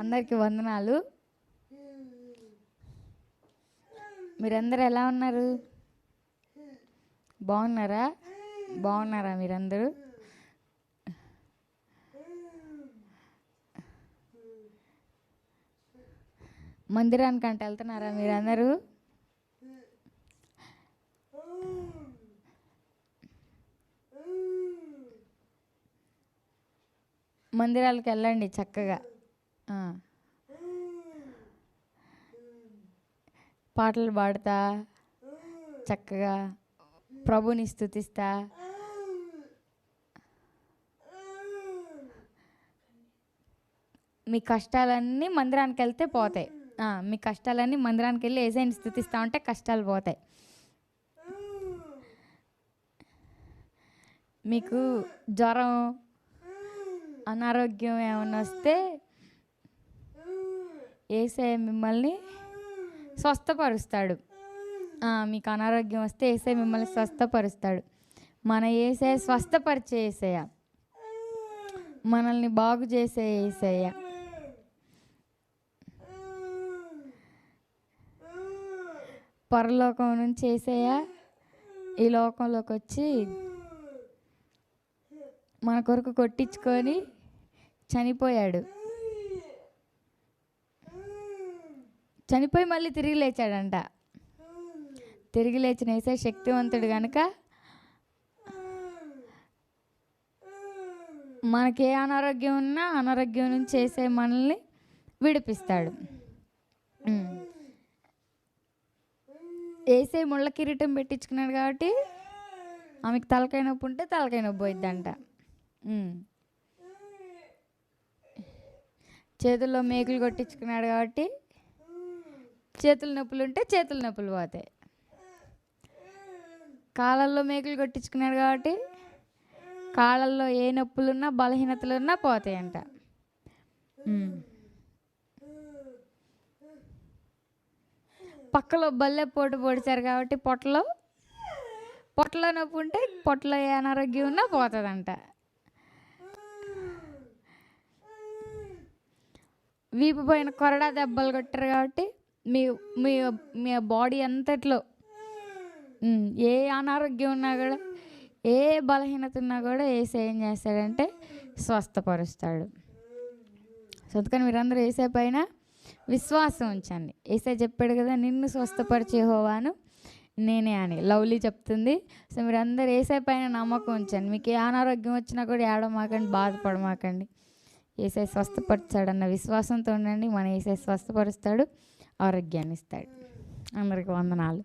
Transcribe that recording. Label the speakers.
Speaker 1: అందరికీ వందనాలు. మీరందరూ ఎలా ఉన్నారు? బాగున్నారా? బాగున్నారా మీరందరూ? మందిరానికి అంటే వెళ్తున్నారా మీరందరూ? మందిరాలకు వెళ్ళండి చక్కగా. పాటలు పాడతా చక్కగా ప్రభుని స్థుతిస్తా మీ కష్టాలన్నీ మందిరానికి వెళ్తే పోతాయి. మీ కష్టాలన్నీ మందిరానికి వెళ్ళి ఏసైని స్థుతిస్తా ఉంటే కష్టాలు పోతాయి. మీకు జ్వరం అనారోగ్యం ఏమైనా వస్తే ఏసఐ మిమ్మల్ని స్వస్థపరుస్తాడు. మీకు అనారోగ్యం వస్తే ఏసై మిమ్మల్ని స్వస్థపరుస్తాడు. మన ఏసఐ స్వస్థపరిచే ఏసయ్య. మనల్ని బాగు చేసే ఏసయ్య. పరలోకం నుంచి ఏసయ్య ఈ లోకంలోకి వచ్చి మన కొరకు కొట్టించుకొని చనిపోయాడు. చనిపోయి మళ్ళీ తిరిగి లేచాడంట. తిరిగి లేచిన వేసే శక్తివంతుడు కనుక మనకి ఏ అనారోగ్యం ఉన్నా అనారోగ్యం నుంచి చేసే మనల్ని విడిపిస్తాడు. ఉమ్. ఏసే ముళ్ళ కిరీటం పెట్టించుకున్నాడు కాబట్టి ఆమెకు తలకాయ నొప్పి ఉంటే తలకాయ నొప్పి పోయిద్దంట. చేతుల్లో మేకులు కొట్టించుకున్నాడు కాబట్టి చేతుల నొప్పులు ఉంటే చేతుల నొప్పులు పోతాయి. కాళ్ళల్లో మేకులు కొట్టించుకున్నాడు కాబట్టి కాళ్ళల్లో ఏ నొప్పులున్నా బలహీనతలున్నా పోతాయంట. పక్కలో బల్లె పోటు పొడిచారు కాబట్టి పొట్టలో పొట్టలో నొప్పి ఉంటే పొట్టలో ఏ అనారోగ్యం ఉన్నా పోతుందంట. వీపు పైన కొరడా దెబ్బలు కొట్టారు కాబట్టి మీ మీ మీ బాడీ అంతట్లో. ఏ అనారోగ్యం ఉన్నా కూడా ఏ బలహీనత ఉన్నా కూడా ఏసే ఏం చేస్తాడంటే స్వస్థపరుస్తాడు. సో అందుకని మీరందరూ ఏసే పైన విశ్వాసం ఉంచండి. ఏసే చెప్పాడు కదా నిన్ను స్వస్థపరిచే హోవాను నేనే అని. లవ్లీ చెప్తుంది. సో మీరందరూ ఏసే పైన నమ్మకం ఉంచండి. మీకు ఏ అనారోగ్యం వచ్చినా కూడా ఏడమాకండి బాధపడమాకండి. ఏసై స్వస్థపరిచాడన్న విశ్వాసంతో ఉండండి. మన ఏసై స్వస్థపరుస్తాడు. ఆరోగ్యాన్ని ఇస్తాడు. అందరికి వందనాలు.